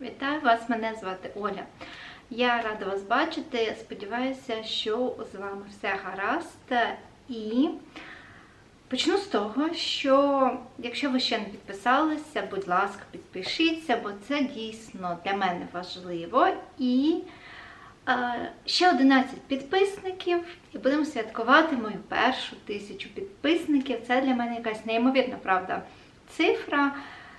Вітаю вас, мене звати Оля. Я рада вас бачити. Сподіваюся, що з вами все гаразд. І почну з того, що якщо ви ще не підписалися, будь ласка, підпишіться, бо це дійсно для мене важливо. І е, ще 11 підписників, і будемо святкувати мою першу тисячу підписників. Це для мене якась неймовірна правда цифра.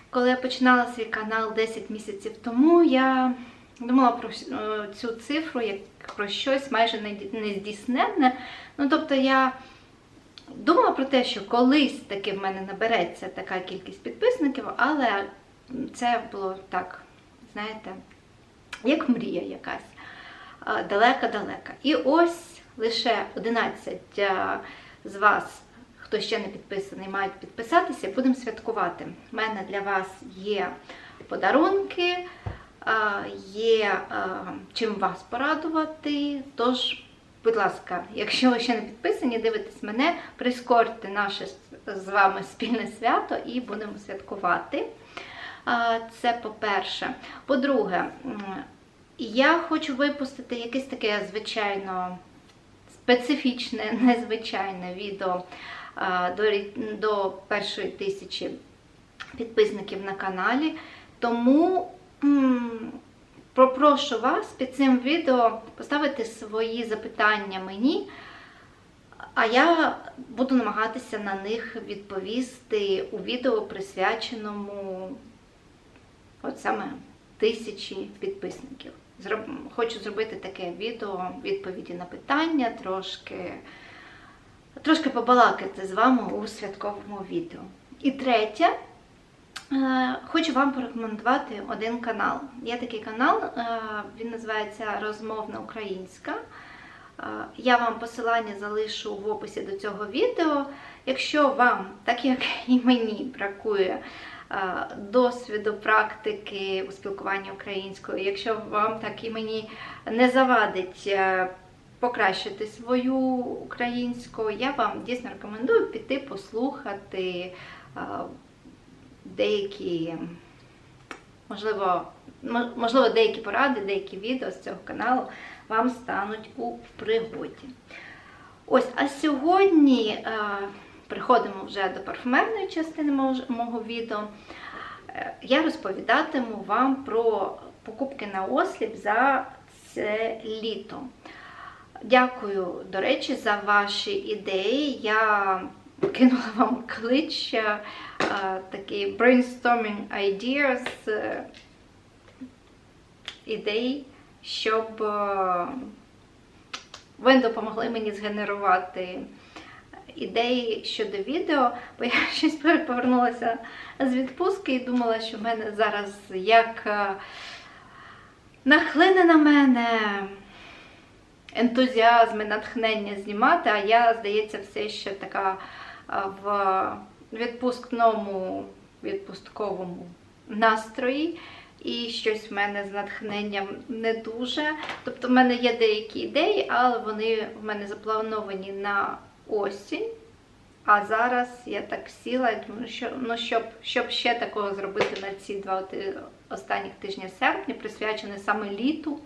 Коли я починала свій канал 10 місяців тому, я думала про е, цю цифру як про щось майже нездійсненне. Ну, тобто я думала про те, що колись таки в мене набереться така кількість підписників, але це було так, знаєте, як мрія якась далека-далека. І ось лише 11 з вас, хто ще не підписаний, мають підписатися. Будемо святкувати. У мене для вас є подарунки, є чим вас порадувати. Тож, будь ласка, якщо ви ще не підписані, дивитесь мене, прискорте наше з вами спільне свято і будемо святкувати. Це по-перше. По-друге, я хочу випустити якесь таке, звичайно, специфічне, незвичайне відео до, до першої тисячі підписників на каналі. Тому попрошу вас під цим відео поставити свої запитання мені, а я буду намагатися на них відповісти у відео, присвяченому от саме тисячі підписників. Хочу зробити таке відео, відповіді на питання, трошки, трошки побалакати з вами у святковому відео. І третє, е, хочу вам порекомендувати один канал. Є такий канал, е, він називається Розмовна Українська. Е, Я вам посилання залишу в описі до цього відео. Якщо вам, так як і мені, бракує досвіду, практики у спілкуванні українською, якщо вам так і мені не завадить покращити свою українську, я вам дійсно рекомендую піти послухати деякі, можливо, можливо, деякі поради, деякі відео з цього каналу вам стануть у пригоді. Ось, а сьогодні е, приходимо вже до парфумерної частини мого, мого відео. Е, я розповідатиму вам про покупки на осліп за це літо. Дякую, до речі, за ваші ідеї. Я кинула вам клич, е, такий brainstorming ideas, е, ідей, щоб е, ви допомогли мені згенерувати ідеї щодо відео, бо я щось повернулася з відпустки і думала, що в мене зараз як нахлине на мене ентузіазм і натхнення знімати, а я, здається, все ще така в відпускному, відпустковому настрої. І щось в мене з натхненням не дуже. Тобто, в мене є деякі ідеї, але вони в мене заплановані на осінь. А зараз я так сіла думаю, що ну, щоб, щоб ще такого зробити на ці два останніх тижні серпня, присвячене саме літу.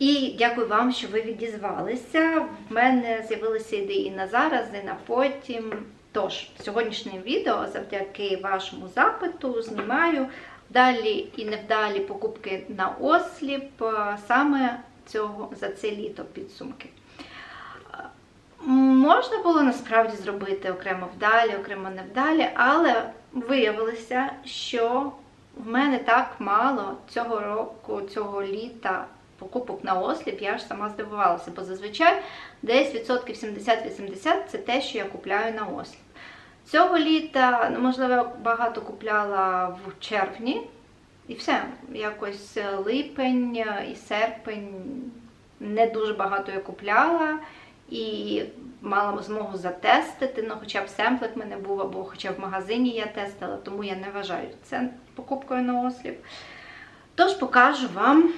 І дякую вам, що ви відізвалися. В мене з'явилися ідеї на зараз, і на потім. Тож, сьогоднішнє відео завдяки вашому запиту знімаю вдалі і невдалі покупки на осліп е, саме цього за це літо підсумки. Е, Можна було насправді зробити окремо вдалі, окремо невдалі, але виявилося, що в мене так мало цього року, цього літа покупок на осліп, я ж сама здивувалася, бо зазвичай десь відсотків 70-80 це те, що я купляю на осліп. Цього літа, ну, можливо, багато купляла в червні, і все. Якось липень і серпень не дуже багато я купляла і мала змогу затестити. Ну, хоча б семплик в мене був, або хоча б в магазині я тестила, тому я не вважаю це покупкою на осліп. Тож покажу вам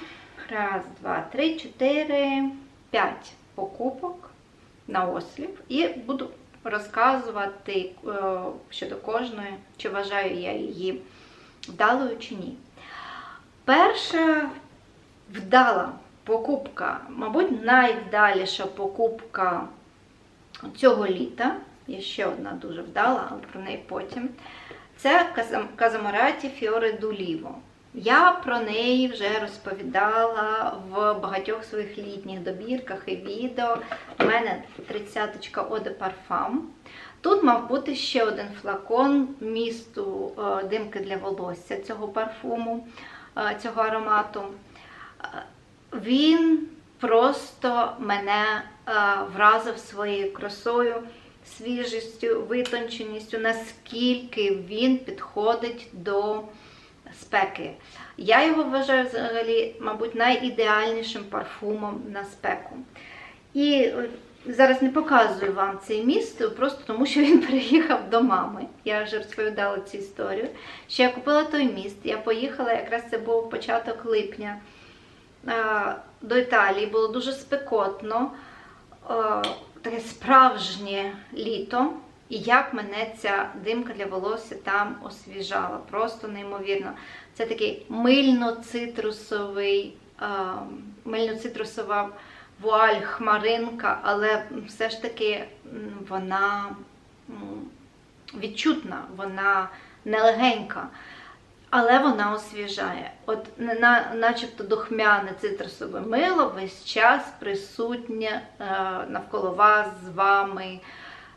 раз, два, три, чотири, п'ять покупок на осліп і буду розказувати е, щодо кожної, чи вважаю я її вдалою чи ні. Перша вдала покупка, мабуть, найвдаліша покупка цього літа. Є ще одна дуже вдала, але про неї потім. Це Казамараті Фіоре Дуліво. Я про неї вже розповідала в багатьох своїх літніх добірках і відео. У мене 30-ка Eau de Parfum. Тут мав бути ще один флакон місту е, димки для волосся цього парфуму, е, цього аромату. Е, Він просто мене вразив своєю красою, свіжістю, витонченістю, наскільки він підходить до спеки. Я його вважаю взагалі, мабуть, найідеальнішим парфумом на спеку. І е, зараз не показую вам цей міст, просто тому що він переїхав до мами. Я вже розповідала цю історію. Що я купила той міст, я поїхала, якраз це був початок липня е, до Італії. Було дуже спекотно, е, таке справжнє літо. І як мене ця димка для волосся там освіжала. Просто неймовірно. Це такий мильно-цитрусовий, е, мильно-цитрусова вуаль, хмаринка, але все ж таки вона відчутна, вона нелегенька. Але вона освіжає. От на, начебто духмяне цитрусове мило весь час присутнє е, навколо вас, з вами,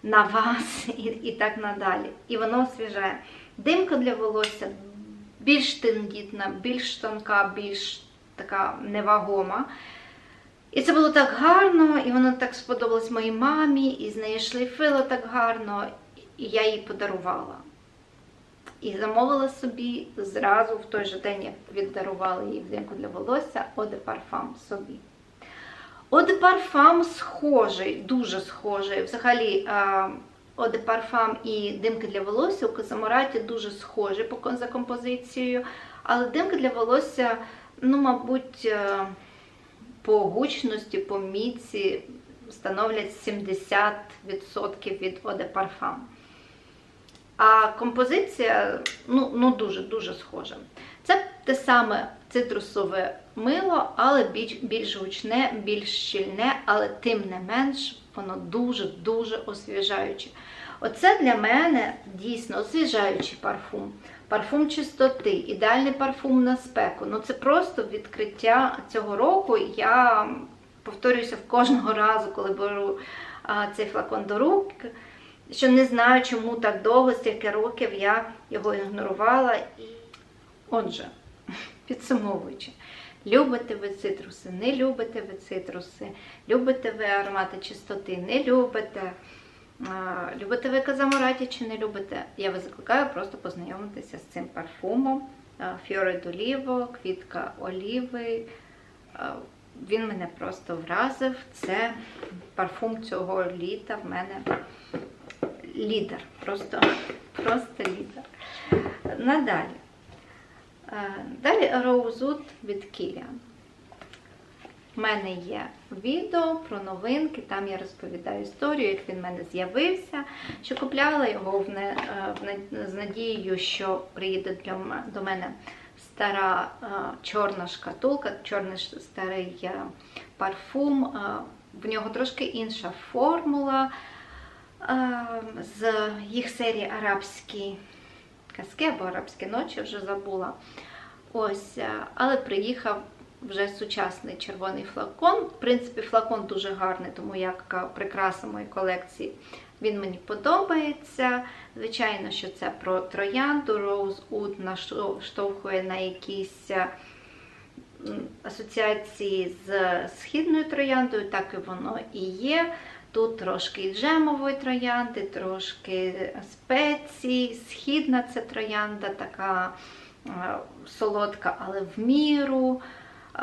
на вас і, і так надалі. І воно освіжає. Димка для волосся більш тендітна, більш тонка, більш така невагома. І це було так гарно, і воно так сподобалось моїй мамі, і з неї шлейфило так гарно, і я їй подарувала. І замовила собі зразу в той же день, як віддарувала їй взимку для волосся, de Parfum собі. De Parfum схожий, дуже схожий. Взагалі, de Parfum і димки для волосся у Казамораті дуже схожі за композицією. Але димки для волосся, ну, мабуть, е, по гучності, по міці становлять 70% від de Parfum. А композиція ну, ну дуже-дуже схожа. Це те саме цитрусове мило, але більш, більш гучне, більш щільне, але тим не менш воно дуже-дуже освіжаюче. Оце для мене дійсно освіжаючий парфум. Парфум чистоти, ідеальний парфум на спеку. Ну це просто відкриття цього року. Я повторююся в кожного разу, коли беру а, цей флакон до рук що не знаю, чому так довго, стільки років я його ігнорувала. Отже, підсумовуючи, любите ви цитруси, не любите ви цитруси, любите ви аромати чистоти, не любите. Любите ви казамораті чи не любите? Я вас закликаю просто познайомитися з цим парфумом. Фіоре Доліво, квітка оліви. Він мене просто вразив. Це парфум цього літа в мене лідер. Просто, просто лідер. Надалі. Е, Далі Rosewood від Kilian. У мене є відео про новинки, там я розповідаю історію, як він в мене з'явився, що купляла його в не, е, в з надією, що приїде для до мене стара е, чорна шкатулка, чорний старий парфум. Е, В нього трошки інша формула е, з їх серії Арабські казки або арабські ночі, вже забула. Ось, е, але приїхав вже сучасний червоний флакон. В принципі, флакон дуже гарний, тому як прикраса моєї колекції. Він мені подобається. Звичайно, що це про троянду. Rosewood наштовхує на якісь е, асоціації з східною трояндою, так і воно і є. Тут трошки джемової троянди, трошки спецій. Східна це троянда, така е, солодка, але в міру, е,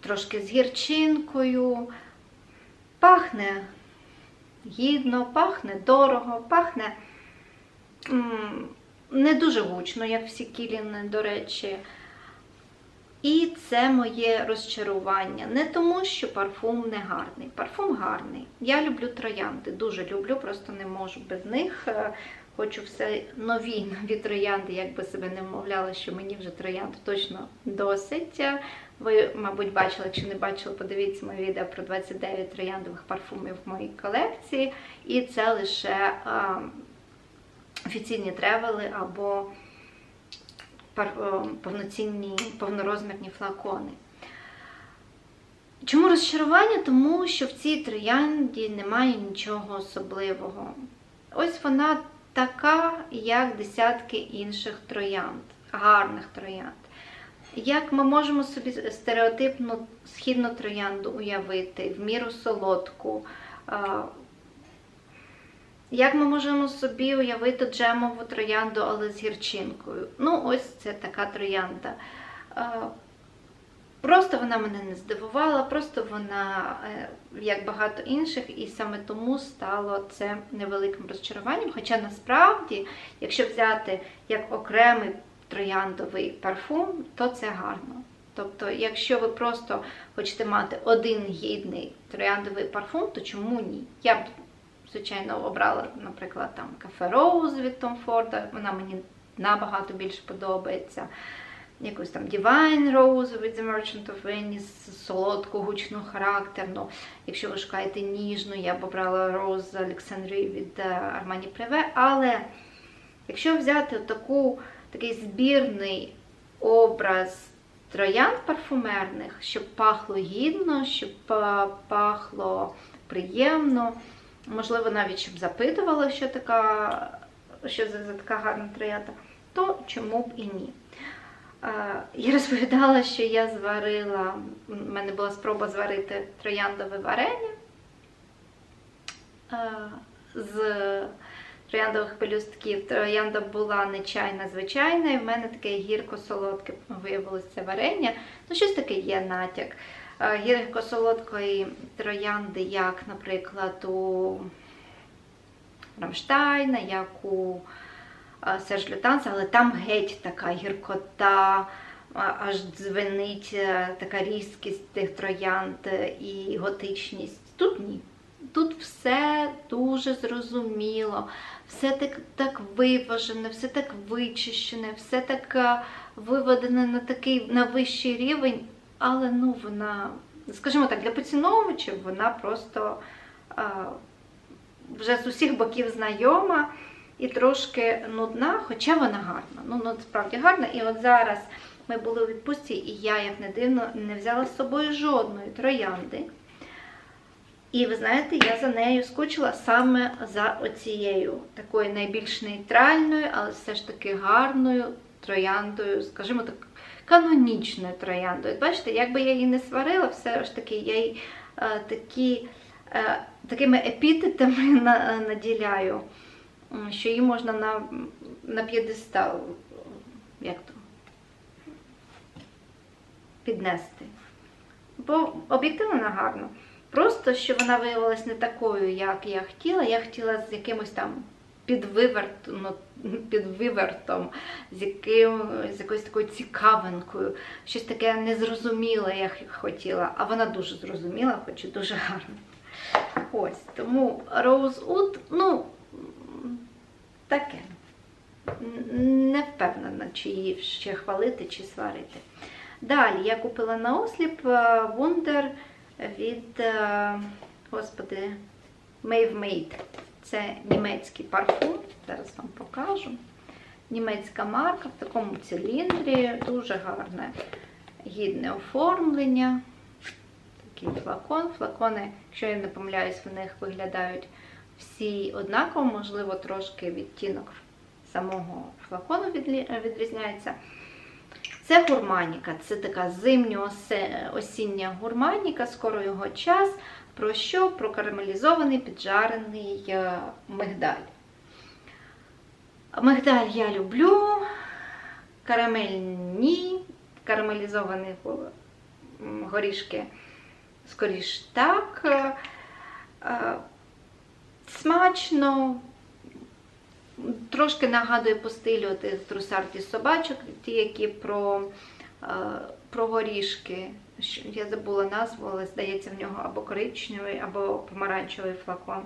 трошки з гірчинкою. Пахне гідно, пахне дорого, пахне не дуже гучно, як всі кіліни, до речі. І це моє розчарування. Не тому, що парфум не гарний. Парфум гарний. Я люблю троянди, дуже люблю, просто не можу без них. Е, хочу все нові нові троянди, як би себе не вмовляла, що мені вже троянд точно досить. Ви, мабуть, бачили чи не бачили, подивіться моє відео про 29 трояндових парфумів в моїй колекції. І це лише а, офіційні тревели або повноцінні, повнорозмірні флакони. Чому розчарування? Тому що в цій троянді немає нічого особливого. Ось вона така, як десятки інших троянд, гарних троянд. Як ми можемо собі стереотипну східну троянду уявити, в міру солодку? Як ми можемо собі уявити джемову троянду, але з гірчинкою? Ну, ось це така троянда. Просто вона мене не здивувала, просто вона, е, як багато інших, і саме тому стало це невеликим розчаруванням. Хоча насправді, якщо взяти як окремий трояндовий парфум, то це гарно. Тобто, якщо ви просто хочете мати один гідний трояндовий парфум, то чому ні? Я б, звичайно, обрала, наприклад, там кафе Роуз від Tom Ford, вона мені набагато більше подобається якусь там Divine Rose від The Merchant of Venice, солодку, гучну, характерну. Якщо ви шукаєте ніжну, я б обрала Rose з від е, Armani Privé. Але якщо взяти таку, такий збірний образ троянд парфумерних, щоб пахло гідно, щоб е, пахло приємно, можливо, навіть щоб запитувало, що така, що за, за така гарна троянда, то чому б і ні. Я розповідала, що я зварила, в мене була спроба зварити трояндове варення з трояндових пелюстків. Троянда була не чайна, звичайна, і в мене таке гірко-солодке виявилося варення. Ну, щось таке є натяк. Гірко-солодкої троянди, як, наприклад, у Рамштайна, як у Серж Лютанс, але там геть така гіркота, аж дзвенить е, така різкість тих троянд е, і готичність. Тут ні. Тут все дуже зрозуміло, все так так виважене, все так вичищене, все так е, виведене на такий на вищий рівень, але ну вона, скажімо так, для поціновувачів вона просто а, вже з усіх боків знайома і трошки нудна, хоча вона гарна. Ну, ну справді гарна. І от зараз ми були у відпустці, і я, як не дивно, не взяла з собою жодної троянди. І ви знаєте, я за нею скучила саме за оцією такою найбільш нейтральною, але все ж таки гарною трояндою, скажімо так, канонічною трояндою. Бачите, якби я її не сварила, все ж таки я її е, такі, е, такими епітетами наділяю що її можна на на п'єдестал як то, піднести. Бо об'єктивно вона гарна. Просто що вона виявилася не такою, як я хотіла. Я хотіла з якимось там ну, підвивертом, з яким, з якоюсь такою цікавинкою, щось таке незрозуміле, я хотіла. А вона дуже зрозуміла, хоч і дуже гарна. Ось, тому Wood, ну, таке. Не впевнена, чи її ще хвалити, чи сварити. Далі я купила на осліп Wonder від, е, господи, Maeve Made. Це німецький парфум. Зараз вам покажу. Німецька марка в такому циліндрі, дуже гарне гідне оформлення. Такий флакон. Флакони, якщо я не помиляюсь, в них виглядають всі однаково, можливо, трошки відтінок самого флакону відрізняється. Це гурманіка, це така зимньо-осіння гурманіка, скоро його час. Про що? Про карамелізований піджарений е, мигдаль. Мигдаль я люблю, карамель ні, карамелізовані горішки скоріш так. Е, Смачно, трошки нагадує по стилю трусарті собачок, ті, які про е, про горішки. Я забула назву, але здається, в нього або коричневий, або помаранчевий флакон.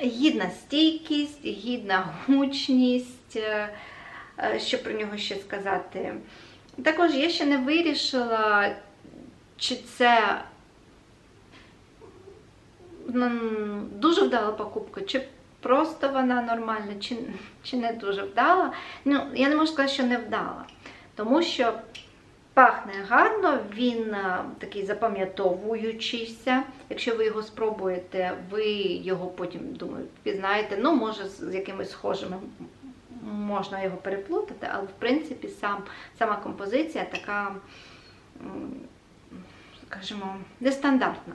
гідна стійкість, гідна гучність. е, е, Що про нього ще сказати? Також я ще не вирішила, чи це дуже вдала покупка, чи просто вона нормальна, чи, чи не дуже вдала. Ну, я не можу сказати, що не вдала, тому що пахне гарно, він е, такий запам'ятовуючийся. Якщо ви його спробуєте, ви його потім, думаю, пізнаєте. Ну, може, з з якимись схожими можна його переплутати, але в принципі сам, сама композиція така, скажімо, нестандартна.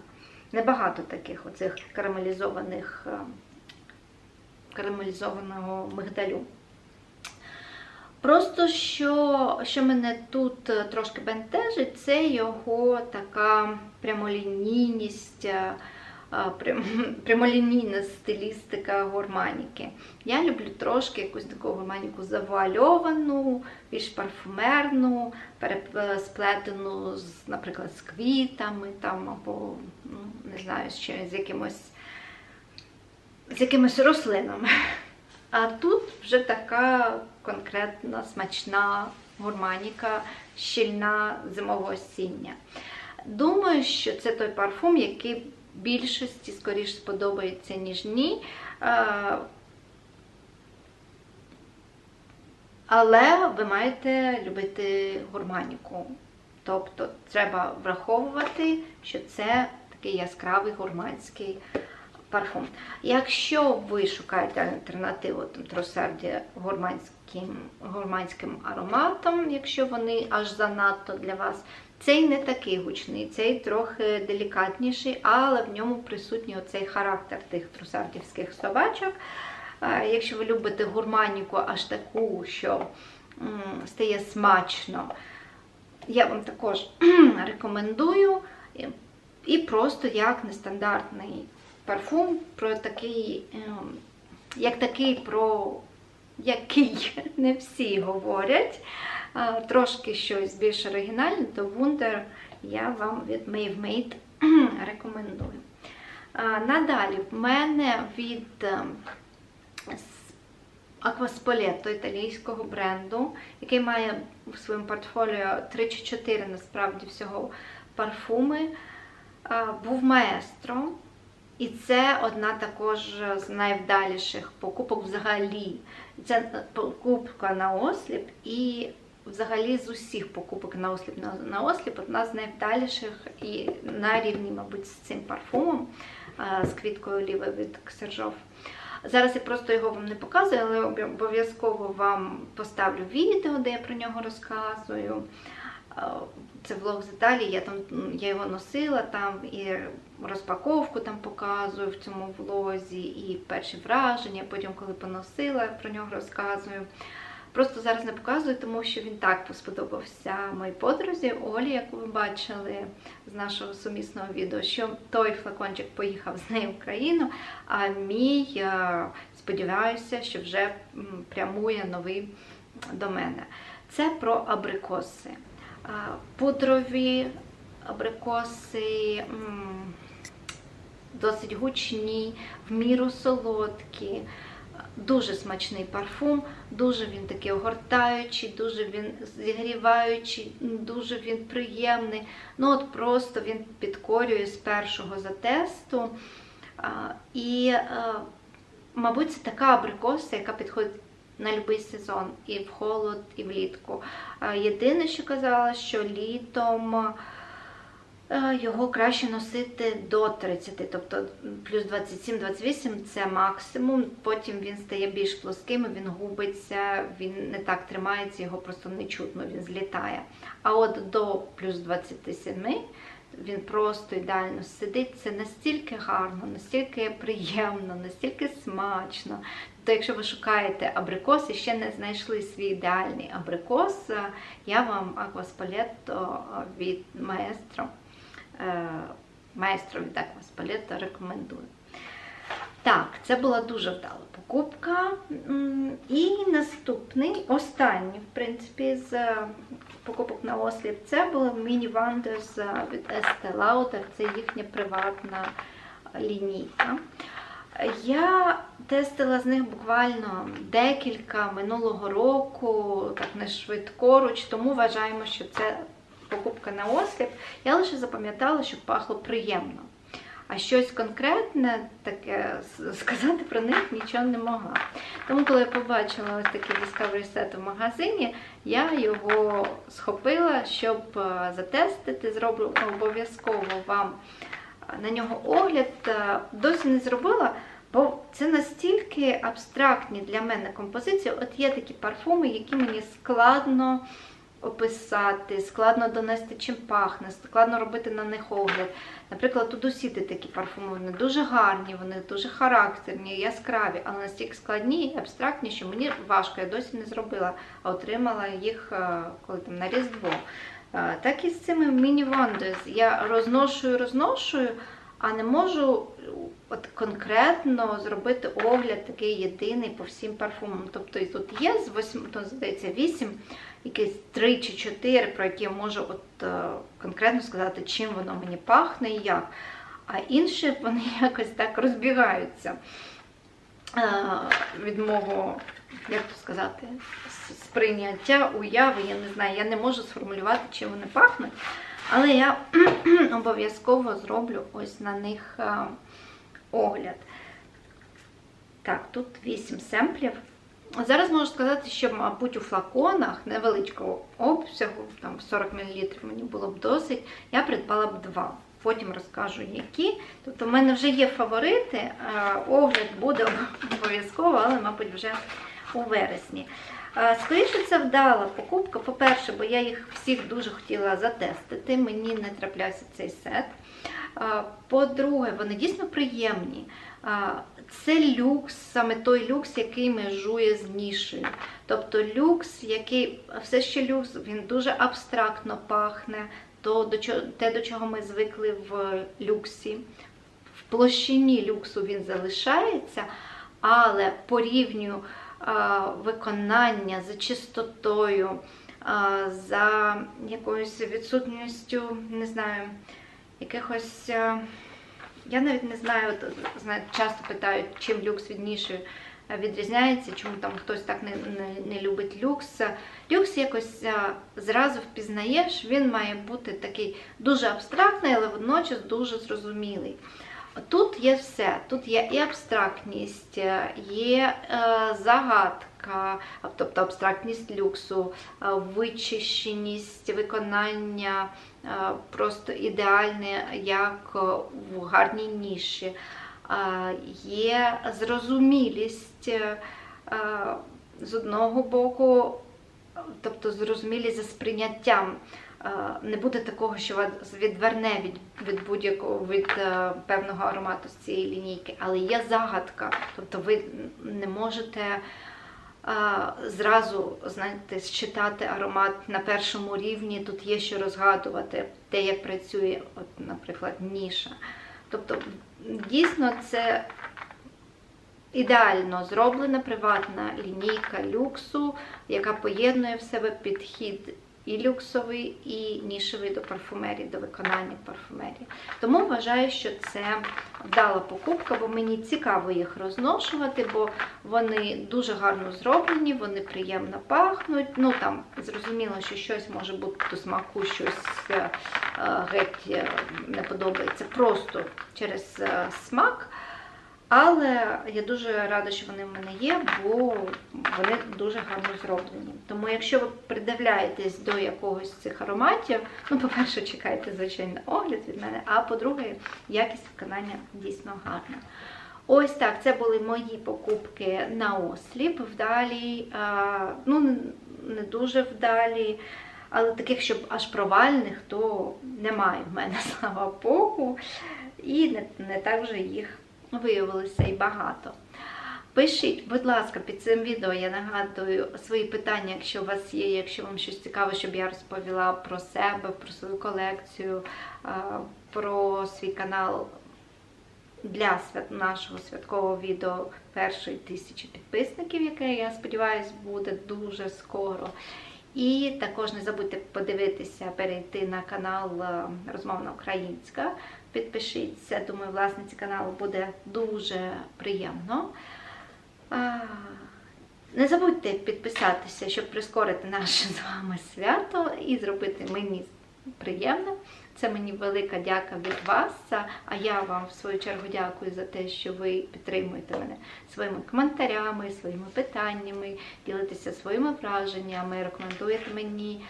Небагато таких оцих карамелізованих, е, карамелізованого мигдалю. Просто що, що мене тут е, трошки бентежить, це його така прямолінійність, е, е, прям- прямолінійна стилістика гурманіки. Я люблю трошки якусь таку гурманіку завуальовану, більш парфумерну, пересплетену, з, наприклад, з квітами там, або ну, не знаю, з якимось з якимись рослинами. А тут вже така конкретна смачна гурманіка, щільна зимового осіння. Думаю, що це той парфум, який більшості скоріш сподобається, ніж ні. Але ви маєте любити гурманіку. Тобто треба враховувати, що це такий яскравий гурманський парфум. Якщо ви шукаєте альтернативу там, тросарді гурманським, гурманським ароматом, якщо вони аж занадто для вас, цей не такий гучний, цей трохи делікатніший, але в ньому присутній оцей характер тих трусардівських собачок. Е, Якщо ви любите гурманіку аж таку, що стає смачно, я вам також рекомендую. І просто як нестандартний парфум, про такий, ем, як такий, про який не всі говорять. Трошки щось більш оригінальне, то Wunder я вам від Maeve Made рекомендую. Надалі в мене від ем, Аквасполетто італійського бренду, який має в своєму портфоліо 3 чи 4 насправді всього парфуми. Був маестро. І це одна також з найвдаліших покупок взагалі. Це покупка на осліп і взагалі з усіх покупок на осліп на, осліп одна з найвдаліших і на рівні, мабуть, з цим парфумом з квіткою оліви від Ксержов. Зараз я просто його вам не показую, але обов'язково вам поставлю відео, де я про нього розказую. Е, Це влог з Італії, я там я його носила там і розпаковку там показую в цьому влозі, і перші враження, потім, коли поносила, про нього розказую. Просто зараз не показую, тому що він так сподобався моїй подрузі Олі, яку ви бачили з нашого сумісного відео, що той флакончик поїхав з нею в Україну, а мій, е, сподіваюся, що вже прямує новий до мене. Це про абрикоси. Пудрові абрикоси, досить гучні, в міру солодкі. Дуже смачний парфум, дуже він такий огортаючий, дуже він зігріваючий, дуже він приємний. Ну от просто він підкорює з першого затесту. І, е, мабуть, це така абрикоса, яка підходить на будь-який сезон, і в холод, і влітку. Єдине, що казала, що літом його краще носити до 30, тобто плюс 27-28 це максимум. Потім він стає більш плоским, він губиться, він не так тримається, його просто не чутно, він злітає. А от до плюс 27 він просто ідеально сидить. Це настільки гарно, настільки приємно, настільки смачно. То якщо ви шукаєте абрикос і ще не знайшли свій ідеальний абрикос, е, я вам акваспалетто від маестро, е, маестро від акваспалетто рекомендую. Так, це була дуже вдала покупка. І наступний, останній, в принципі, з е, покупок на осліп, це були е, від Estee Lauder, це їхня приватна лінійка. Я тестила з них буквально декілька минулого року, так не швидкоруч, тому вважаємо, що це покупка на осліп. Я лише запам'ятала, що пахло приємно. А щось конкретне таке сказати про них нічого не могла. Тому, коли я побачила ось такий Discovery Set в магазині, я його схопила, щоб е, затестити. Зроблю обов'язково вам на нього огляд. Е, Досі не зробила, бо це настільки абстрактні для мене композиції. От є такі парфуми, які мені складно описати, складно донести, чим пахне, складно робити на них огляд. Наприклад, Удусіти такі парфуми, вони дуже гарні, вони дуже характерні, яскраві, але настільки складні і абстрактні, що мені важко, я досі не зробила, а отримала їх е, коли там на Різдво. Е, Так і з цими Wonders. Я розношую, розношую, а не можу от конкретно зробити огляд такий єдиний по всім парфумам. Тобто і тут є з 8, то, здається, 8, якісь 3 чи 4, про які я можу от, е, конкретно сказати, чим воно мені пахне і як. А інші вони якось так розбігаються е, від мого, як то сказати, сприйняття, уяви, я не знаю, я не можу сформулювати, чим вони пахнуть. Але я обов'язково зроблю ось на них е, огляд. Так, тут 8 семплів. Зараз можу сказати, що, мабуть, у флаконах невеличкого обсягу, там 40 мл мені було б досить, я придбала б два. Потім розкажу, які. Тобто, в мене вже є фаворити, е, огляд буде обов'язково, але, мабуть, вже у вересні. Е, Скоріше, це вдала покупка. По-перше, бо я їх всіх дуже хотіла затестити, мені не траплявся цей сет. По-друге, вони дійсно приємні. Це люкс, саме той люкс, який межує з нішею. Тобто люкс, який все ще люкс, він дуже абстрактно пахне, то до чого, те, до чого ми звикли в люксі. В площині люксу він залишається, але по рівню а, виконання за чистотою, а, за якоюсь відсутністю, не знаю, якихось. Я навіть не знаю, часто питають, чим люкс від ніші е, відрізняється, чому там хтось так не, не, не любить люкс. Люкс якось зразу впізнаєш, він має бути такий дуже абстрактний, але водночас дуже зрозумілий. Тут є все. Тут є і абстрактність, е, є е, загадка, тобто абстрактність люксу, е, вичищеність виконання, е, просто ідеальне, як е, в гарній ніші. Е, Є зрозумілість е, е, з одного боку, тобто зрозумілість за сприйняттям. Е, Не буде такого, що вас відверне від, від будь-якого від е, певного аромату з цієї лінійки, але є загадка. Тобто ви не можете е, зразу знаєте, считати аромат на першому рівні. Тут є що розгадувати, те, як працює, от, наприклад, ніша. Тобто, дійсно, це ідеально зроблена приватна лінійка люксу, яка поєднує в себе підхід і люксовий, і нішевий до парфумерії, до виконання парфумерії. Тому вважаю, що це вдала покупка, бо мені цікаво їх розношувати, бо вони дуже гарно зроблені, вони приємно пахнуть. Ну там зрозуміло, що щось може бути до смаку, щось е, геть е, не подобається просто через е, смак. Але я дуже рада, що вони в мене є, бо вони дуже гарно зроблені. Тому, якщо ви придивляєтесь до якогось з цих ароматів, ну, по-перше, чекайте, звичайно, огляд від мене, а по-друге, якість виконання дійсно гарна. Ось так, це були мої покупки на осліп. Вдалі, ну, не дуже вдалі, але таких, щоб аж провальних, то немає в мене, слава Богу. І не, не так вже їх виявилося і багато. Пишіть, будь ласка, під цим відео я нагадую свої питання, якщо у вас є, якщо вам щось цікаве, щоб я розповіла про себе, про свою колекцію, про свій канал для нашого святкового відео першої тисячі підписників, яке, я сподіваюся, буде дуже скоро. І також не забудьте подивитися, перейти на канал Розмовна Українська. Підпишіться, думаю, власниці каналу буде дуже приємно. Не забудьте підписатися, щоб прискорити наше з вами свято і зробити мені приємно. Це мені велика дяка від вас. А я вам в свою чергу дякую за те, що ви підтримуєте мене своїми коментарями, своїми питаннями, ділитеся своїми враженнями, рекомендуєте мені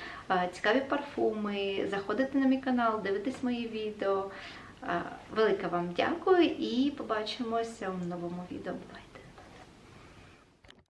цікаві парфуми, заходите на мій канал, дивитесь мої відео. Велике вам дякую і побачимося в новому відео. Бувайте!